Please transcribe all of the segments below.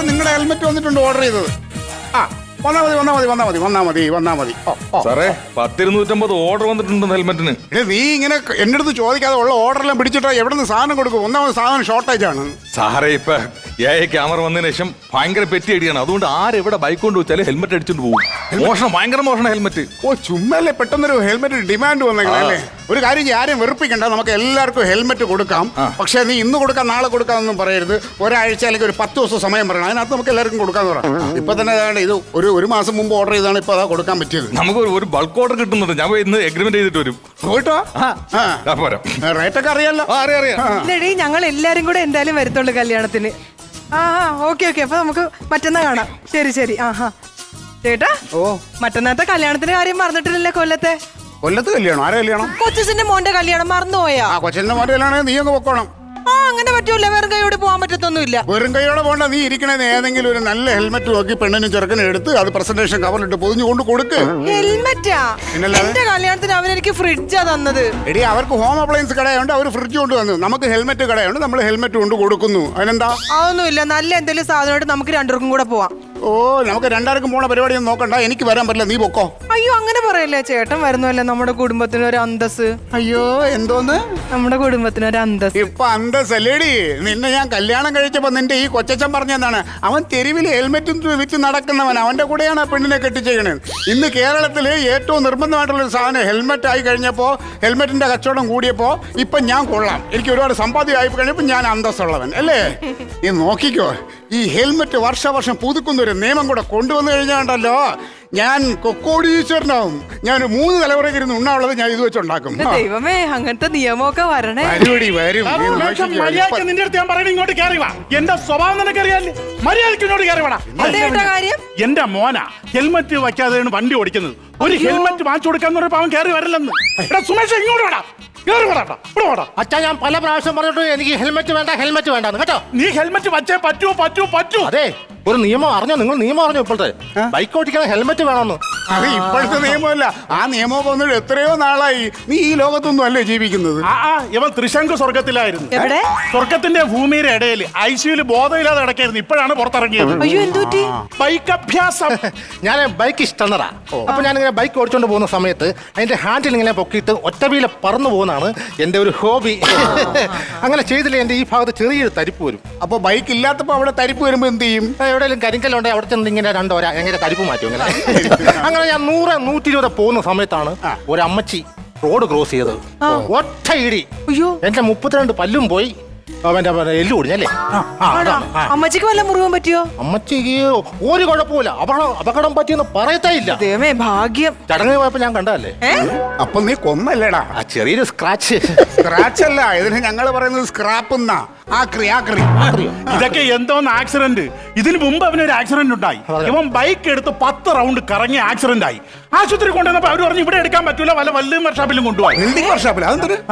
നിങ്ങളുടെ ഹെൽമെറ്റ് വന്നിട്ടുണ്ട് ഓർഡർ ചെയ്തത്. ആ വന്നാ മതി വന്നാ മതി വന്നാ മതി വന്നാ മതി വന്നാ മതി. ഓ ഓ. സാറേ പത്തിരുന്നൂറ്റമ്പത് ഓർഡർ വന്നിട്ടുണ്ട് ഹെൽമെറ്റിന് എടേ, നീ ഇങ്ങനെ എന്റെ അടുത്ത് ചോദിക്കാതെ ഉള്ള ഓർഡറെല്ലാം പിടിച്ചിട്ടാ എവിടെ നിന്ന് സാധനം കൊടുക്കും? ഒന്നാമത് സാധനം ഷോർട്ടേജ് ആണ്. സാറേ ഇപ്പൊ എ ക്യാമറ വന്നതിന് ശേഷം ഭയങ്കര പെറ്റി അടിയാണ്. അതുകൊണ്ട് ആരെവിടെ ബൈക്ക് കൊണ്ട് വെച്ചാലും ഹെൽമെറ്റ് അടിച്ചോണ്ട് പോകും. മോഷണം ഭയങ്കര മോഷണം ഹെൽമെറ്റ് ഓ ചുമ്മല്ലേ പെട്ടെന്നൊരു ഹെൽമെറ്റ് ഡിമാൻഡ് അല്ലേ? ഒരു കാര്യം ചെയ്യ്, ആരെയും വെറുപ്പിക്കണ്ട നമുക്ക് എല്ലാവർക്കും ഹെൽമെറ്റ് കൊടുക്കാം. പക്ഷേ നീ ഇന്ന് കൊടുക്കാം നാളെ കൊടുക്കാമെന്നും പറയരുത്. ഒരാഴ്ച അല്ലെങ്കിൽ ഒരു പത്ത് ദിവസം സമയം പറയണം. അതിനകത്ത് നമുക്ക് എല്ലാവർക്കും കൊടുക്കാന്ന് പറയാം. ഇപ്പൊ തന്നെ ഏതാണ്ട് ഇത് ഒരു ഒരു ഒരു മാസം മുമ്പ് ഓർഡർ ചെയ്താണ് ഇപ്പൊ അതാ കൊടുക്കാൻ പറ്റിയത്. നമുക്ക് ഒരു- ഒരു ബൾക്ക് ഓർഡർ കിട്ടുന്നുണ്ട്. ഞാൻ പോയി ഇന്ന് എഗ്രിമെന്റ് ചെയ്തിട്ട് വരും. പോയിട്ടോ? ആ, ആ പോരാം. റേറ്റ് ഒക്കെ അറിയാലോ. ആ, അറിയാം അറിയാം. ഇല്ലടി ഞങ്ങൾ എല്ലാരും കൂടെ എന്തായാലും വരത്തുള്ളൂ കല്യാണത്തിന്. ആ ആ ഓക്കെ ഓക്കെ. അപ്പൊ നമുക്ക് മറ്റന്നാ കാണാം. ശരി ശരി. ആഹാ ചേട്ടാ ഓ. മറ്റന്നാത്തെ കല്യാണത്തിന്റെ കാര്യം മറന്നിട്ടില്ലല്ലേ കൊല്ലത്തെ? കൊല്ലത്ത് കല്യാണം? ആരെ കല്യാണം? കൊച്ചിന്റെ മോന്റെ കല്യാണം മറന്നുപോയാ? ആ കൊച്ചിന്റെ മോന്റെ കല്യാണം നീ അങ്ങ് പൊക്കോണം. ആ അങ്ങനെ പറ്റൂല. വെറും കൈയോട് പോകാൻ പറ്റത്തൊന്നുമില്ല. വെറും കൈയോടെ പോണ്ട. നീ ഇരിക്കണേന്ന് ഏതെങ്കിലും ഒരു നല്ല ഹെൽമെറ്റ് നോക്കി പെണ്ണിനും ചെറുക്കനും എടുത്ത് അത് പ്രസന്റേഷൻ കവറിലിട്ട് പൊതിഞ്ഞു കൊണ്ട് കൊടുക്ക്. ഹെൽമെറ്റാ പിന്നല്ലാതെ? എന്റെ കല്യാണത്തിന് അവരെനിക്ക് ഫ്രിഡ്ജാ തന്നത്. എടി അവർക്ക് ഹോം അപ്ലയൻസ് കടയുണ്ട്. അവർ ഫ്രിഡ്ജ് കൊണ്ട് വന്നു നമുക്ക് ഹെൽമെറ്റ് കടയുണ്ട്. നമ്മൾ ഹെൽമെറ്റ് കൊണ്ട് കൊടുക്കുന്നു. അതിനെന്താ? അതൊന്നുമില്ല. നല്ല എന്തെങ്കിലും സാധനമായിട്ട് നമുക്ക് രണ്ടുപേർക്കും കൂടെ പോവാം. ഓ നമുക്ക് രണ്ടാർക്കും പോണ പരിപാടിയൊന്നും നോക്കണ്ട. എനിക്ക് വരാൻ പറ്റില്ല. നീ പൊക്കോ. അയ്യോ അങ്ങനെ പറയല്ലേ. ചേട്ടൻ വരുന്നല്ലേ നമ്മുടെ കുടുംബത്തിന് ഒരു അന്തസ് അയ്യോ എന്തോന്ന്? നമ്മുടെ കുടുംബത്തിന് ഒരു അന്തസ് ഇപ്പൊ അന്തസ്സല്ലേടി നിന്നെ ഞാൻ കല്യാണം കഴിച്ചപ്പോൾ നിന്റെ ഈ കൊച്ചച്ചൻ പറഞ്ഞെന്താണ്? അവൻ തെരുവിൽ ഹെൽമെറ്റും വെച്ച് നടക്കുന്നവൻ. അവന്റെ കൂടെയാണ് ആ പെണ്ണിനെ കെട്ടിച്ചേക്കണേ. ഇന്ന് കേരളത്തിൽ ഏറ്റവും നിർബന്ധമായിട്ടുള്ള ഒരു സാധനം ഹെൽമെറ്റ് ആയി കഴിഞ്ഞപ്പോൾ ഹെൽമെറ്റിന്റെ കച്ചവടം കൂടിയപ്പോൾ ഇപ്പം ഞാൻ കൊള്ളാം. എനിക്ക് ഒരുപാട് സമ്പാദ്യം ആയി കഴിഞ്ഞപ്പോൾ ഞാൻ അന്തസ്സുള്ളവൻ അല്ലേ? നീ നോക്കിക്കോ. ഈ ഹെൽമെറ്റ് വർഷവർഷം പുതുക്കുന്ന ഒരു നിയമം കൂടെ കൊണ്ടുവന്നു കഴിഞ്ഞാണ്ടല്ലോ ഞാൻ കൊക്കോടീശ്വരനാവും ഞാൻ മൂന്ന് തലമുറയ്ക്ക് ഇരുന്ന് ഉണ്ണാനുള്ളത് ഞാൻ ഇത് വെച്ചുണ്ടാക്കും. ദൈവമേ അങ്ങനത്തെ നിയമമൊക്കെ വരണേ. വരുവടി വരും. മര്യാദയ്ക്ക് നിന്റെ അടുത്ത് ഞാൻ പറയണ ഇങ്ങോട്ട് കയറി വാ. എന്റെ സ്വഭാവം നിനക്ക് അറിയാല്ലേ മര്യാദയ്ക്ക് ഇങ്ങോട്ട് കയറി കാര്യം? എന്റെ മോന ഹെൽമെറ്റ് വയ്ക്കാതെയാണ് വണ്ടി ഓടിക്കുന്നത്. ഒരു ഹെൽമെറ്റ് വാങ്ങിച്ചു കൊടുക്കാന്ന് പറഞ്ഞപ്പോ അവൻ കയറി വരില്ലെന്ന്. എടാ സുമേഷ് ഇങ്ങോട്ട് വേടാ. അച്ഛാ ഞാൻ പല പ്രാവശ്യം പറഞ്ഞിട്ട് എനിക്ക് ഹെൽമെറ്റ് വേണ്ട ഹെൽമെറ്റ് വേണ്ടെന്ന്. കേട്ടോ? നീ ഹെൽമെറ്റ് വച്ചേ പറ്റൂ പറ്റൂ പറ്റൂ. അതെ. ഒരു നിയമം അറിഞ്ഞോ? നിങ്ങൾ നിയമം അറിഞ്ഞോ ഇപ്പോഴത്തെ? ബൈക്ക് ഓടിക്കണം ഹെൽമെറ്റ് വേണമെന്ന് അത് ഇപ്പോഴത്തെ നിയമമല്ല. ആ നിയമം വന്നിട്ട് എത്രയോ നാളായി. നീ ഈ ലോകത്തൊന്നും അല്ലേ ജീവിക്കുന്നത്? ആ ആ ഇവൻ തൃശങ്കു സ്വർഗത്തിലായിരുന്നു. എവിടെ? സ്വർഗത്തിന്റെ ഭൂമിയുടെ ഇടയിൽ ഐ സിയുൽ ബോധമില്ലാതെ കിടക്കായിരുന്നു. ഇപ്പോഴാണ് പുറത്തിറങ്ങിയത്. അയ്യോ എന്തുറ്റി ബൈക്ക് അഭ്യാസം ഞാൻ ബൈക്ക് ഇഷ്ടന്നറാ അപ്പൊ ഞാനിങ്ങനെ ഇങ്ങനെ ബൈക്ക് ഓടിച്ചോണ്ട് പോകുന്ന സമയത്ത് അതിന്റെ ഹാൻഡിൽ ഇങ്ങനെ പൊക്കിയിട്ട് ഒറ്റവീല പറന്നു പോകുന്നതാണ് എന്റെ ഒരു ഹോബി. അങ്ങനെ ചെയ്തില്ലേ എന്റെ ഈ ഭാഗത്ത് ചെറിയൊരു തരിപ്പ് വരും. അപ്പൊ ബൈക്ക് ഇല്ലാത്തപ്പോ അവിടെ തരിപ്പ് വരുമ്പോ എന്ത് ചെയ്യും? എവിടെയെങ്കിലും കരിങ്കല്ലുണ്ടെങ്കിൽ അവിടെ ചെന്ന് ഇങ്ങനെ രണ്ടോര എങ്ങനെ കരിപ്പ് മാറ്റും ഇങ്ങനെ. അങ്ങനെ ഞാൻ നൂറ് നൂറ്റി ഇരുപത് പോകുന്ന സമയത്താണ് ഒരു അമ്മച്ചി റോഡ് ക്രോസ് ചെയ്തത്. ഒറ്റ ഇടി. അയ്യോ. എന്റെ മുപ്പത്തിരണ്ട് പല്ലും പോയി. അവന്റെ അവന്റെ ഒടിഞ്ഞല്ലേ. അമ്മച്ചിക്ക് വല്ല മുറിവും പറ്റിയോ? അമ്മച്ചിക്ക് ഒരു കുഴപ്പമില്ല അപകടം അപകടം പറ്റിയെന്ന് പറയത്തേ ഇല്ല. ദൈവമേ ഭാഗ്യം. ചടങ്ങ് പോയപ്പോ ഞാൻ കണ്ടതല്ലേ? ഏ? അപ്പൊ നീ കൊന്നല്ലേടാ? ആ ചെറിയൊരു സ്ക്രാച്ച് സ്ക്രാച്ച് അല്ല ഇതിന് ഞങ്ങൾ പറയുന്നത് സ്ക്രാപ്പ് എന്നാ ആക്രി ആക്രി ഇതൊക്കെ എന്തോന്ന് ആക്സിഡന്റ് ഇതിന് മുമ്പ് അവനൊരു ആക്സിഡന്റ് ഉണ്ടായി. ഇവൻ ബൈക്ക് എടുത്ത് പത്ത് റൗണ്ട് കറങ്ങി ആക്സിഡന്റ് ആയി. ആശുപത്രി കൊണ്ടുവന്നപ്പോ അവർ പറഞ്ഞു ഇവിടെ എടുക്കാൻ പറ്റൂല വല്ല വെള്ളിയും വർഷാപ്പിലും കൊണ്ടുപോയി വെൽഡിംഗ് വർഷാപ്പിൽ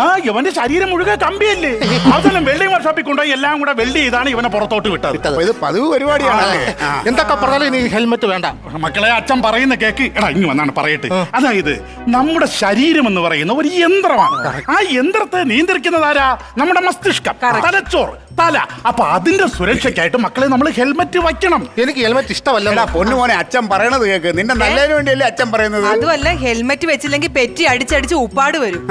ആ ഇവന്റെ ശരീരം മുഴുവൻ കമ്പിയല്ലേ? അവസാനം വെള്ളിയും വർഷാപ്പിൽ കൊണ്ടുപോയി എല്ലാം കൂടെ വെൽഡ് ചെയ്താണ് ഇവനെ പുറത്തോട്ട് വിട്ടത്. ഇത് പതിവ് പരിപാടിയാണ്. എന്തൊക്കെ പറഞ്ഞാലും ഇനി ഹെൽമെറ്റ് വേണ്ട. മക്കളെ അച്ഛൻ പറയുന്ന കേക്ക് എടാ ഇങ്ങ് വന്നാണ് പറയട്ടെ. അതായത് നമ്മുടെ ശരീരം എന്ന് പറയുന്ന ഒരു യന്ത്രമാണ്. ആ യന്ത്രത്തെ നിയന്ത്രിക്കുന്നതാരാ നമ്മുടെ മസ്തിഷ്കം. തലച്ചോറ് തല. അപ്പൊ അതിന്റെ സുരക്ഷയ്ക്കായിട്ട് മക്കളെ നമ്മൾ ഹെൽമെറ്റ് വയ്ക്കണം. എനിക്ക് ഹെൽമെറ്റ് ഇഷ്ടമല്ല. എടാ പൊന്നു മോനെ അച്ഛൻ പറയണത് കേക്ക്. നിന്റെ നല്ലതിന് വേണ്ടിയല്ലേ അച്ഛൻ പറയുന്നത്? അതുമല്ല ഹെൽമെറ്റ് വെച്ചില്ലെങ്കിൽ പെറ്റി അടിച്ചടിച്ച് ഉപ്പാട് വരും.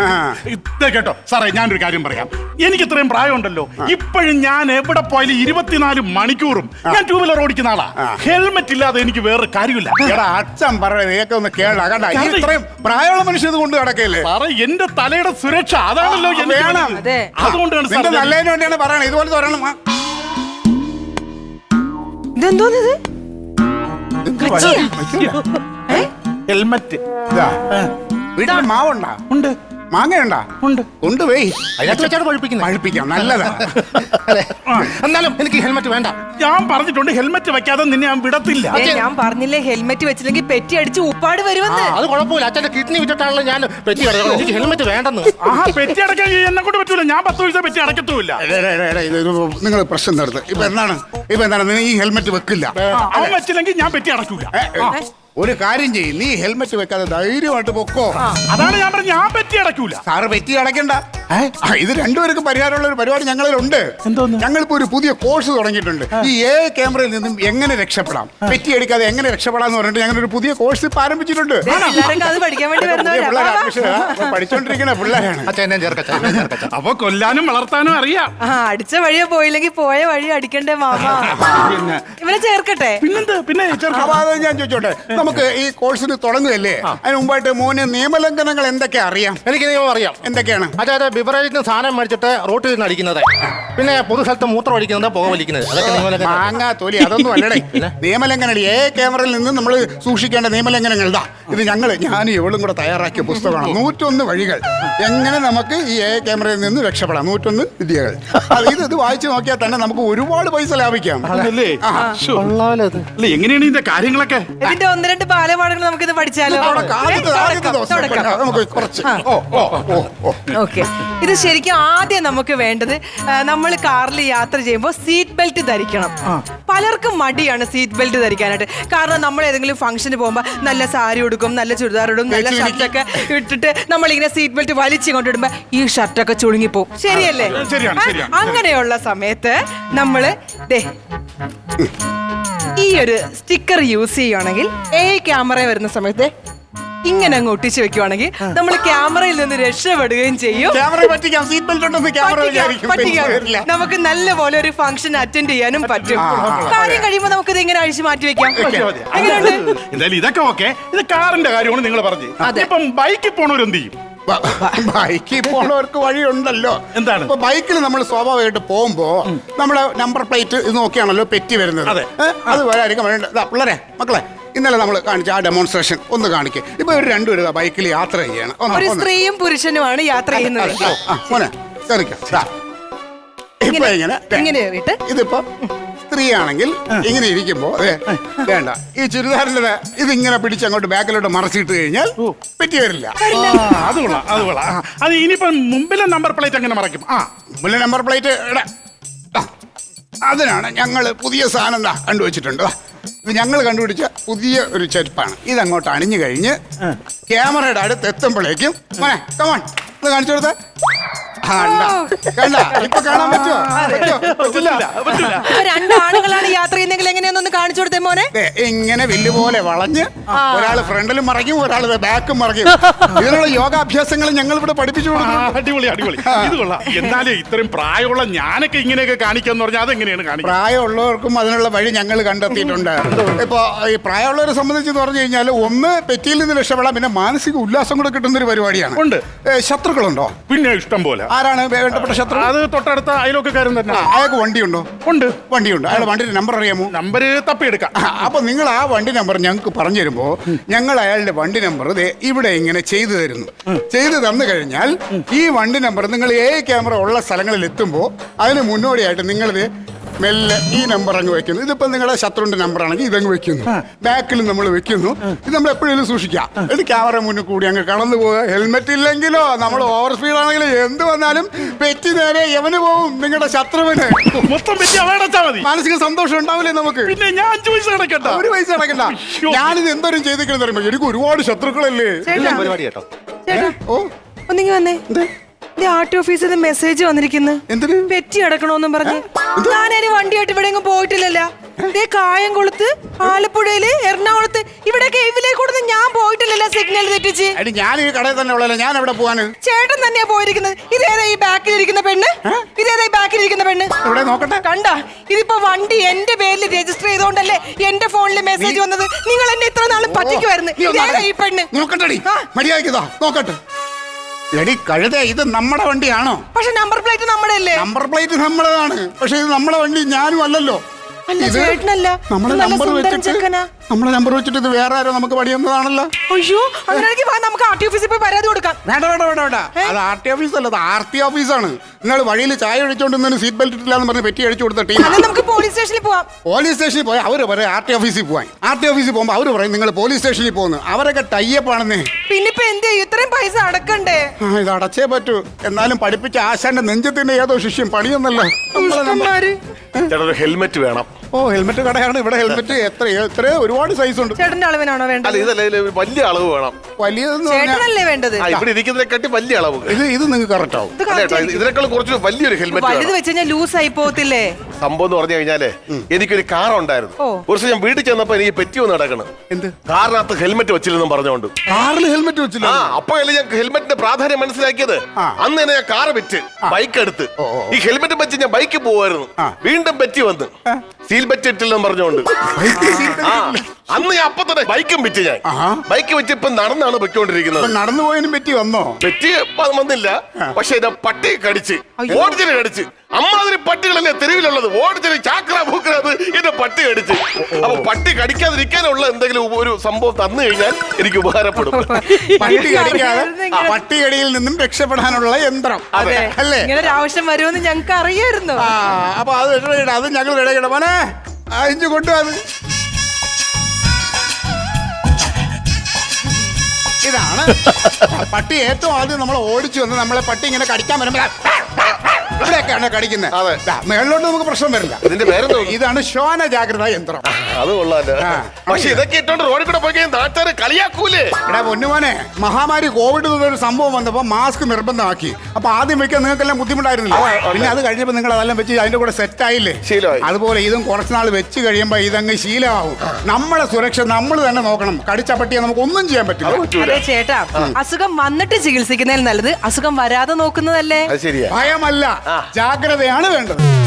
ഇതേ കേട്ടോ. സാറേ ഞാനൊരു കാര്യം പറയാം. എനിക്ക് ഇത്രയും പ്രായമുണ്ടല്ലോ. ഇപ്പോഴും ഞാൻ എവിടെ പോയാലും ഇരുപത്തിനാല് മണിക്കൂറും ഞാൻ ടൂ വീലർ ഓടിക്കുന്ന ആളാ. ഹെൽമെറ്റ് ഇല്ലാതെ എനിക്ക് വേറെ കാര്യമില്ല. എടാ അച്ഛൻ പറയുന്നത് കേക്ക് ഒന്ന് കേള കണ്ട ഇത്രയും പ്രായമുള്ള മനുഷ്യൻ ഇത് കൊണ്ട് കിടക്കല്ലേ സാറേ എന്റെ തലയുടെ സുരക്ഷ അതാണല്ലോ. അതുകൊണ്ടാണ് സാർ നല്ലതിന് വേണ്ടിയാണ് പറയണത് ഇതുപോലത്തെ ഒരെണ്ണം ആ. ഇതെന്തോന്നത് ഹെൽമെറ്റ് ഇതാ. വീട്ടിൽ മാവുണ്ടാ ഉണ്ട് മാങ്ങയുണ്ടാ? ഉണ്ട്. കൊണ്ടുപോയി അതിനകത്ത് വെച്ചാണ് പഴിപ്പിക്കുന്നത്. പഴിപ്പിക്കാം നല്ലതാ. അതെ എന്നാലും എനിക്ക് ഹെൽമെറ്റ് വേണ്ട. ഞാൻ പറഞ്ഞിട്ടുണ്ട് ഹെൽമെറ്റ് വെക്കാതെ നിന്നെ ഞാൻ വിടത്തില്ല. ഏ, ഞാൻ പറഞ്ഞില്ലേ ഹെൽമെറ്റ് വെച്ചില്ലെങ്കിൽ പെറ്റി അടിച്ച് ഉപ്പാട് ആ, വരുമെന്ന് അത് കുഴപ്പമില്ല. അച്ഛന്റെ കിഡ്നി വിറ്റിട്ടാണല്ലോ ഞാൻ പെറ്റി കിടക്കുന്നത്. എനിക്ക് ഹെൽമെറ്റ് വേണ്ടെന്ന്. ആ പെറ്റി അടക്കാൻ എന്നെ കൊണ്ട് പറ്റൂല. ഞാൻ പത്ത് പൈസ പെറ്റി അടക്കത്തുമില്ല നിങ്ങൾ പ്രശ്നം നടത്തുക ഇപ്പൊ എന്താണ്? ഇപ്പൊ എന്താണ്? നീ ഈ ഹെൽമെറ്റ് വെക്കില്ല. അവൻ വെച്ചില്ലെങ്കിൽ ഞാൻ പെറ്റി അടക്കൂല ഏ, ഏ, ഒരു കാര്യം ചെയ്യും. നീ ഹെൽമെറ്റ് വെക്കാതെ ധൈര്യമായിട്ട് പൊക്കോ. അതാണ് ഞാൻ പറഞ്ഞ ഞാൻ പെറ്റി അടക്കൂല സാറ് പെറ്റി അടയ്ക്കണ്ട. ആ, ഇത് രണ്ടുപേർക്കും പരിഹാരമുള്ള ഒരു പരിപാടി ഞങ്ങളിലുണ്ട്. എന്തോന്ന്? ഞങ്ങളിപ്പോ ഒരു പുതിയ കോഴ്സ് തുടങ്ങിയിട്ടുണ്ട്. ഈ എ ക്യാമറയിൽ നിന്നും എങ്ങനെ രക്ഷപ്പെടാം? പെറ്റിയെടുക്കാതെ എങ്ങനെ രക്ഷപ്പെടാം എന്ന് പറഞ്ഞിട്ട് ഞങ്ങൾ ഒരു പുതിയ കോഴ്സ് ഇപ്പൊ ആരംഭിച്ചിട്ടുണ്ട്. അത് പഠിക്കാൻ വേണ്ടി പുതിയ വരുന്നവരാ. പിള്ളേരാണ്. ചേർക്കച്ച എന്നെ ചേർക്കച്ച അപ്പൊ കൊല്ലാനും വളർത്താനും അറിയാം. ആ അടിച്ച വഴിയെ പോയില്ലെങ്കിൽ പോയ വഴി അടിക്കണ്ടേ മാമാ? പിന്നെ? ഇവനെ ചേർക്കട്ടെ? പിന്നെന്ത്? പിന്നെ ചേർക്കാം. അപ്പൊ അത് ഞാൻ ചോദിച്ചോട്ടെ നമുക്ക് ഈ കോഴ്സിന് തുടങ്ങുകയല്ലേ? അതിന് മുമ്പായിട്ട് മോന് നിയമലംഘനങ്ങൾ എന്തൊക്കെ അറിയാം? എനിക്ക് നിയമം അറിയാം. എന്തൊക്കെയാണ്? അതായത് ബിവറേജിൽ നിന്ന് സാധനം മേടിച്ചിട്ട് റോട്ടിൽ നിന്ന് അടിക്കുന്നത്. പിന്നെ പൊതുസ്ഥലത്ത് മൂത്രം അടിക്കുന്നത് പുക വലിക്കുന്നത്. അതൊക്കെ നിയമലംഘനം. മാങ്ങാ തൊലി അതൊന്നും അല്ലടേ. നിയമലംഘനം ഏ ക്യാമറയിൽ നിന്ന് നമ്മൾ സൂക്ഷിക്കേണ്ട നിയമലംഘനങ്ങൾ ഇതാ. ഇത് ഞങ്ങൾ ഞാനും ഇവളും കൂടെ തയ്യാറാക്കിയ പുസ്തകമാണ്. നൂറ്റൊന്ന് വഴികൾ. എങ്ങനെ നമുക്ക് ഈ എ ക്യാമറയിൽ നിന്ന് രക്ഷപ്പെടാം? നൂറ്റൊന്ന് വിദ്യകൾ. അത് ഇത് ഇത് വായിച്ചു നോക്കിയാൽ തന്നെ നമുക്ക് ഒരുപാട് പൈസ ലാഭിക്കാം. അതല്ലേ? ആ. ശ്ശോ. അല്ല എങ്ങനെയാണ് ഇതിന്റെ കാര്യങ്ങളൊക്കെ? ഇതിന്റെ ഒന്ന് രണ്ട് ബാലപാഠങ്ങൾ ഇത് പഠിച്ചാലോ? തുടക്കം, ആദ്യത്തെ ആദ്യത്തെ ദിവസം തുടക്കം. നമുക്ക് കുറച്ച്. ഓ ഓ ഓ ഓ. ഓക്കെ. ഇത് ശരിക്കും ആദ്യം നമുക്ക് വേണ്ടത് നമ്മൾ കാറിൽ യാത്ര ചെയ്യുമ്പോൾ സീറ്റ് ബെൽറ്റ് ധരിക്കണം. പലർക്കും മടിയാണ് സീറ്റ് ബെൽറ്റ് ധരിക്കാനായിട്ട്. കാരണം നമ്മൾ ഏതെങ്കിലും ഫംഗ്ഷന് പോകുമ്പോൾ നല്ല സാരി ഉടുക്കും നല്ല ചുരിദാർ ഇടും നല്ല ഷർട്ടൊക്കെ ഇട്ടിട്ട് നമ്മളിങ്ങനെ സീറ്റ് ബെൽറ്റ് വലിച്ചു കൊണ്ടിടുമ്പോ ഈ ഷർട്ടൊക്കെ ചുളുങ്ങിപ്പോവും. ശരിയല്ലേ. അങ്ങനെയുള്ള സമയത്ത് നമ്മൾ ദേ ഈ ഒരു സ്റ്റിക്കർ യൂസ് ചെയ്യുകയാണെങ്കിൽ എ ക്യാമറ വരുന്ന സമയത്ത് ഇങ്ങനെ അങ്ങ് ഒട്ടിച്ചു വെക്കുവാണെങ്കിൽ നമ്മൾ ക്യാമറയിൽ നിന്ന് രക്ഷപ്പെടുകയും ചെയ്യും. പറ്റിക്കാം. നമുക്ക് നല്ല പോലെ ഒരു ഫംഗ്ഷൻ അറ്റൻഡ് ചെയ്യാനും പറ്റും. കാര്യം കഴിയുമ്പോൾ നമുക്ക് ഇത് ഇങ്ങനെ അഴിച്ചു മാറ്റി വെക്കാം. എങ്ങനെയുണ്ട്? എന്തായാലും ഇതൊക്കെ ഓക്കെ. ഇത് കാറിന്റെ കാര്യമാണ് നിങ്ങൾ പറഞ്ഞു അതെ. ഇപ്പം ബൈക്കിൽ പോണവർ എന്ത് ചെയ്യും? ബൈക്കിൽ പോണവർക്ക് വഴിയുണ്ടല്ലോ. എന്താണ്? ഇപ്പൊ ബൈക്കിൽ നമ്മൾ സ്വാഭാവികമായിട്ട് പോകുമ്പോ നമ്മുടെ നമ്പർ പ്ലേറ്റ് ഇത് നോക്കിയാണല്ലോ പെറ്റി വരുന്നത്. അതെ. ഏ? അത് വരായിരിക്കും വേണ്ട ഇതാ പിള്ളേരെ മക്കളെ ഇന്നലെ നമ്മൾ കാണിച്ച ആ ഡെമോൺസ്ട്രേഷൻ ഒന്ന് കാണിക്കുക ഇപ്പൊ ഒരു രണ്ടുപേരും ബൈക്കിൽ യാത്ര ചെയ്യണം. ഒരു സ്ത്രീയും പുരുഷനുമാണ് യാത്ര ചെയ്യുന്നത്. മോനെ കേറിക്കോ. ഇപ്പൊ കയറിയിട്ട് ഇതിപ്പോ സ്ത്രീയാണെങ്കിൽ ഇങ്ങനെ ഇരിക്കുമ്പോ അതെ വേണ്ട. ഈ ചുരിദാറിന്റെ ഇത് ഇതിങ്ങനെ പിടിച്ച് അങ്ങോട്ട് ബാക്കിലോട്ട് മറച്ചിട്ട് കഴിഞ്ഞാൽ പറ്റി വരില്ല. ആ, അത് കൊള്ളാം അത് കൊള്ളാം. അത് ഇനിയിപ്പോ മുമ്പിലെ നമ്പർ പ്ലേറ്റ് അങ്ങനെ മറയ്ക്കും? ആ. മുമ്പിലെ നമ്പർ പ്ലേറ്റ്. അതിനാണ് ഞങ്ങൾ പുതിയ സാധനം കണ്ടുവച്ചിട്ടുണ്ട് ഞങ്ങൾ കണ്ടുപിടിച്ച പുതിയ ഒരു ചെരുപ്പാണ് അങ്ങോട്ട് അണിഞ്ഞു കഴിഞ്ഞ് ക്യാമറയുടെ അടുത്ത് എത്തുമ്പോഴേക്കും മോനെ കമോൺ ഇത് കാണിച്ചു കൊടുത്തേ ആ, ഉണ്ടാ. കണ്ടാ? ഇപ്പൊ കാണാൻ പറ്റുമോ? പറ്റില്ല. പറ്റില്ല ഇപ്പൊ യാത്ര ചെയ്യുന്നെങ്കിൽ എങ്ങനെയാണെന്ന് കാണിച്ചു കൊടുത്തേ മോനെ? ദേ, ഇങ്ങനെ വില്ല് പോലെ വളഞ്ഞ് ഒരാൾ ഫ്രണ്ടിലും മറയ്ക്കും ഒരാൾ ബാക്കും മറയ്ക്കും. ഇതിനുള്ള യോഗാഭ്യാസങ്ങൾ ഞങ്ങൾ ഇവിടെ പഠിപ്പിച്ചു ആ, കൊടുക്കും അടിപൊളി. അടിപൊളി ഇത് കൊള്ളാം. എന്നാലേ ഇത്രയും പ്രായമുള്ള ഞാനൊക്കെ ഇങ്ങനെയൊക്കെ കാണിക്കാന്ന് പറഞ്ഞാൽ അതെങ്ങനെയാണ് കാണിക്കുക പ്രായമുള്ളവർക്കും അതിനുള്ള വഴി ഞങ്ങൾ കണ്ടെത്തിയിട്ടുണ്ട്. ഇപ്പൊ ഈ പ്രായമുള്ളവരെ സംബന്ധിച്ച് പറഞ്ഞു കഴിഞ്ഞാൽ ഒന്ന് പെറ്റിയിൽ നിന്ന് രക്ഷപ്പെടാം പിന്നെ മാനസിക ഉല്ലാസം കൂടെ കിട്ടുന്ന ഒരു പരിപാടിയാണ്. ഉണ്ട്. ഏ, ശത്രുക്കളുണ്ടോ? പിന്നെ ഇഷ്ടം പോലെ. ആരാണ് വേണ്ടപ്പെട്ട ശത്രു? അത് തൊട്ടടുത്ത അയലോക്കാരൻ തന്നെ. അയാൾക്ക് വണ്ടിയുണ്ടോ? ഉണ്ട്. വണ്ടിയുണ്ട്. അയാളുടെ വണ്ടിയുടെ നമ്പർ അറിയാമോ? നമ്പർ തപ്പിയെടുക്കാം. അപ്പൊ നിങ്ങൾ ആ വണ്ടി നമ്പർ ഞങ്ങൾക്ക് പറഞ്ഞു തരുമ്പോ ഞങ്ങൾ അയാളുടെ വണ്ടി നമ്പർ ഇവിടെ ഇങ്ങനെ ചെയ്തു തരുന്നു. ചെയ്തു തന്നു കഴിഞ്ഞാൽ ഈ വണ്ടി നമ്പർ നിങ്ങൾ ഏ ക്യാമറ ഉള്ള സ്ഥലങ്ങളിൽ എത്തുമ്പോൾ അതിന് മുന്നോടിയായിട്ട് നിങ്ങളിത് മെല്ലെ ഈ നമ്പർ അങ്ങ് വെക്കുന്നു ഇതിപ്പോ നിങ്ങളുടെ ശത്രുവിന്റെ നമ്പർ ആണെങ്കിൽ ഇതങ്ങ് വെക്കുന്നു ബാക്കിൽ നമ്മൾ വെക്കുന്നു ഇത് നമ്മൾ എപ്പോഴും സൂക്ഷിക്കാം ഇത് ക്യാമറ മുന്നിൽ കൂടി അങ്ങ് കടന്നു പോവുക. ഹെൽമെറ്റ് ഇല്ലെങ്കിലോ നമ്മൾ ഓവർ സ്പീഡ് ആണെങ്കിലും എന്ത് വന്നാലും പെറ്റി നേരെ എവന് പോവും നിങ്ങളുടെ ശത്രുവിന്. മൊത്തം മതി. മാനസിക സന്തോഷം ഉണ്ടാവില്ലേ നമുക്ക്? പിന്നെ ഞാൻ പൈസ ഒരു പൈസ അടക്കണ്ട. അയ്യോ. ഞാനിത് എന്തോരം ചെയ്തിരിക്കണം അറിയുമ്പോ എനിക്ക് ഒരുപാട് ശത്രുക്കളല്ലേ? പരിപാടി കേട്ടോ. ഓ. ഒന്നിങ്ങി വന്നേ. ഇത് ആർ ടി ഓഫീസിൽ നിന്ന് മെസ്സേജ് വന്നിരിക്കുന്നു. എന്തിന്? പെറ്റി അടക്കണോന്നും പറഞ്ഞ്. ഞാനൊരു വണ്ടിയായിട്ട് ഇവിടെ എങ്ങും പോയിട്ടില്ലല്ലോ. ദേ കായംകുളത്ത് ആലപ്പുഴയിൽ എറണാകുളത്ത് ഇവിടെ കേവിലേക്ക് കൊടുത്ത് ഞാൻ പോയിട്ടില്ലല്ലോ സിഗ്നൽ തെറ്റിച്ച്. അടി ഞാൻ ഈ കടയിൽ തന്നെ ഉള്ളല്ലോ ഞാൻ എവിടെ പോവാന്? ചേട്ടൻ തന്നെയാ പോയിരിക്കുന്നത്. ഇതേതാ ഈ ബാക്കിലിരിക്കുന്ന പെണ്ണ്? ഇതേതാ ഈ ബാക്കിലിരിക്കുന്ന പെണ്ണ്? ഇവിടെ നോക്കട്ടെ. കണ്ട ഇതിപ്പോ വണ്ടി എന്റെ പേരിൽ രജിസ്റ്റർ ചെയ്തോണ്ടല്ലേ എന്റെ ഫോണിൽ മെസ്സേജ് വന്നത്? നിങ്ങൾ എന്നെ ഇത്ര നാളും പറ്റിക്കുമായിരുന്നു നീ ഒന്ന് ഇതേതാ ഈ പെണ്ണ്? നോക്കട്ടെടി. ആ. മര്യാദക്കിതാ നോക്കട്ടെ. എടി കഴുത ഇത് നമ്മുടെ വണ്ടിയാണോ? പക്ഷെ നമ്പർ പ്ലേറ്റ് നമ്മുടെ അല്ലേ നമ്പർ പ്ലേറ്റ് നമ്മളതാണ്. പക്ഷെ ഇത് നമ്മുടെ വണ്ടി ഞാനും അല്ലല്ലോ. അല്ല, ഇത് ചേട്ടനല്ല. നമ്മുടെ നമ്പർ വെച്ചിട്ട് നമ്മുടെ നമ്പർ വെച്ചിട്ട് ഇത് വേറെ ആരോ നമുക്ക് പണിയുന്നതാണല്ലോ അയ്യോ അങ്ങനെയാണെങ്കിൽ വാ നമുക്ക് ആർ ടി ഓഫീസിൽ പോയി പരാതി കൊടുക്കാം. വേണ്ട വേണ്ട വേണ്ട വേണ്ട. അത് ആർ ടി ഓഫീസ് അല്ല അത് ആർ ടി ഓഫീസാണ് നിങ്ങൾ വഴിയിൽ ചായ ഒഴിച്ചോണ്ട് നിന്ന് സീറ്റ് ബെൽറ്റ് ഇട്ടില്ലാന്ന് പറഞ്ഞ് പെറ്റി അടിച്ചു കൊടുത്ത ടീം അല്ല നമുക്ക് പോലീസ് സ്റ്റേഷനിൽ പോവാം. പോലീസ് സ്റ്റേഷനിൽ പോയി അവർ പറയും ആർ ടി ഓഫീസിൽ പോവാൻ. ആർ ടി ഓഫീസിൽ പോകുമ്പോൾ അവർ പറയും നിങ്ങൾ പോലീസ് സ്റ്റേഷനിൽ പോകുന്നു. അവരൊക്കെ ടൈപ്പ് ആണെന്നേ. പിന്നെ ഇപ്പൊ എന്ത് ചെയ്യും? ഇത്രയും പൈസ അടക്കണ്ടേ? ആ, ഇത് അടച്ചേ പറ്റൂ. എന്നാലും പഠിപ്പിച്ച ആശാന്റെ നെഞ്ചത്തിന്റെ ഏതോ ശിഷ്യം പണിയൊന്നല്ലോ. നമ്മളെ നമ്പർ- ദുഷ്ടന്മാര്. ചേട്ടാ ഒരു ഹെൽമെറ്റ് വേണം. ഓ ഹെൽമെറ്റ് കടയാണ്. ഇവിടെ ഹെൽമെറ്റ് എത്ര എത്ര ഒരുപാട് സൈസ് ഉണ്ട്. ചേട്ടന്റെ അളവിനാണോ അല്ല വേണ്ടത് ഇതല്ല ഇതിൽ വലിയ അളവ് വേണം. വലിയതെന്ന് പറഞ്ഞാൽ ചേട്ടനല്ലേ വേണ്ടത്? ആ ഇവിടെ ഇരിക്കുന്നതിനെക്കാട്ടി വലിയ അളവ്. ഇത് ഇത് നിങ്ങൾക്ക് കറക്റ്റ് ആവും. ഇത് അല്ല correct കേട്ടോ ആയിരിക്കും. ഇതിനേക്കാൾ കുറച്ച് വലിയൊരു ഹെൽമെറ്റ് വലുത് വെച്ച് കഴിഞ്ഞാൽ ലൂസ് ആയി പോകത്തില്ലേ? സംഭവം എന്ന് പറഞ്ഞു കഴിഞ്ഞാൽ എനിക്കൊരു കാർ ഉണ്ടായിരുന്നു. ഒരു ദിവസം ഞാൻ വീട്ടിൽ ചെന്നപ്പോ എനിക്ക് പെറ്റി ഒന്ന് നടക്കണം എന്ത്? കാറിനകത്ത് ഹെൽമെറ്റ് വെച്ചില്ലെന്നും പറഞ്ഞുകൊണ്ട്. കാറിൽ ഹെൽമെറ്റ് വെച്ചില്ല ആ അപ്പോഴല്ലേ ഞാൻ ഹെൽമെറ്റിന്റെ പ്രാധാന്യം മനസ്സിലാക്കിയത്. അന്ന് തന്നെ ഞാൻ കാർ വെച്ച് ബൈക്ക് എടുത്ത്. ഈ ഹെൽമെറ്റ് വെച്ച് ഞാൻ ബൈക്ക് പോവായിരുന്നു. വീണ്ടും പറ്റി വന്ന്. സീൽ ബെറ്റ് പറഞ്ഞോണ്ട് പറഞ്ഞുകൊണ്ട്. അന്ന് ഞാൻ അപ്പൊ തന്നെ ബൈക്കും വിറ്റ് ഞാൻ. ആഹാ. ബൈക്ക് വെച്ച് ഇപ്പൊ നടന്നാണ് പൊയ്ക്കൊണ്ടിരിക്കുന്നത്. നടന്നു പോയതിനും പറ്റി വന്നോ? പെറ്റി വന്നില്ല. പക്ഷെ എന്നെ പട്ടി കടിച്ച്. ഓടിച്ചിന് കടിച്ച്. അമ്മാതിരി പട്ടികളല്ലേ തെരുവിലുള്ളത്. ഓടിച്ചിന് ചാക്ര പൂക്കത് എന്റെ പട്ടി കടിച്ച്. അപ്പൊ പട്ടി കടിക്കാതിരിക്കാനുള്ള എന്തെങ്കിലും ഉപ- ഒരു സംഭവം തന്നു കഴിഞ്ഞാൽ എനിക്ക് ഉപകാരപ്പെടും. പട്ടി കടിക്കാതെ. പട്ടി കടിയിൽ നിന്നും രക്ഷപ്പെടാനുള്ള യന്ത്രം. അതെ. അല്ലേ? ഇങ്ങനെ ഒരു ആവശ്യം വരുമെന്ന് ഞങ്ങൾക്ക് അറിയായിരുന്നു ആ അപ്പൊ അത് അത് ഞങ്ങൾ മോനെ അഞ്ചു അത്. ഇതാണ്. പട്ടി ഏറ്റവും ആദ്യം നമ്മൾ ഓടിച്ചു വന്ന് നമ്മളെ പട്ടി ഇങ്ങനെ കടിക്കാൻ വരുമ്പോ ഇവിടെയൊക്കെയാണ് കടിക്കുന്നത്. അതെ. മേളിലോട്ട് നമുക്ക് പ്രശ്നം വരില്ല. ഇതിന്റെ പേരെന്തോ ഇതാണ് ശ്വാന ജാഗ്രത യന്ത്രം. അത് കൊള്ളാലോ. ആ. പക്ഷെ ഇതൊക്കെ ഇട്ടോണ്ട് റോഡിൽ കൂടെ പോയി കഴിഞ്ഞാൽ നാട്ടുകാരെ കളിയാക്കൂലേ? എടാ പൊന്നുമോനെ മഹാമാരി കോവിഡ് എന്നൊരു സംഭവം വന്നപ്പോ മാസ്ക് നിർബന്ധമാക്കി. അപ്പൊ ആദ്യം വെക്കാൻ നിങ്ങൾക്കെല്ലാം ബുദ്ധിമുട്ടായിരുന്നില്ല? പിന്നെ അത് കഴിഞ്ഞപ്പോ നിങ്ങൾ അതെല്ലാം വെച്ച് അതിന്റെ കൂടെ സെറ്റ് ആയില്ലേ? ശീലമായി. അതുപോലെ ഇതും കുറച്ച് നാൾ വെച്ച് കഴിയുമ്പോ ഇതങ്ങ് ശീലമാവും. നമ്മളെ സുരക്ഷ നമ്മൾ തന്നെ നോക്കണം. കടിച്ച പട്ടിയെ നമുക്ക് ഒന്നും ചെയ്യാൻ പറ്റില്ല. പറ്റൂല. അതെ ചേട്ടാ അസുഖം വന്നിട്ട് ചികിത്സിക്കുന്നതിൽ നല്ലത് അസുഖം വരാതെ നോക്കുന്നതല്ലേ? അത് ശരിയാ. ഭയമല്ല. ജാഗ്രതയാണ് വേണ്ടത്.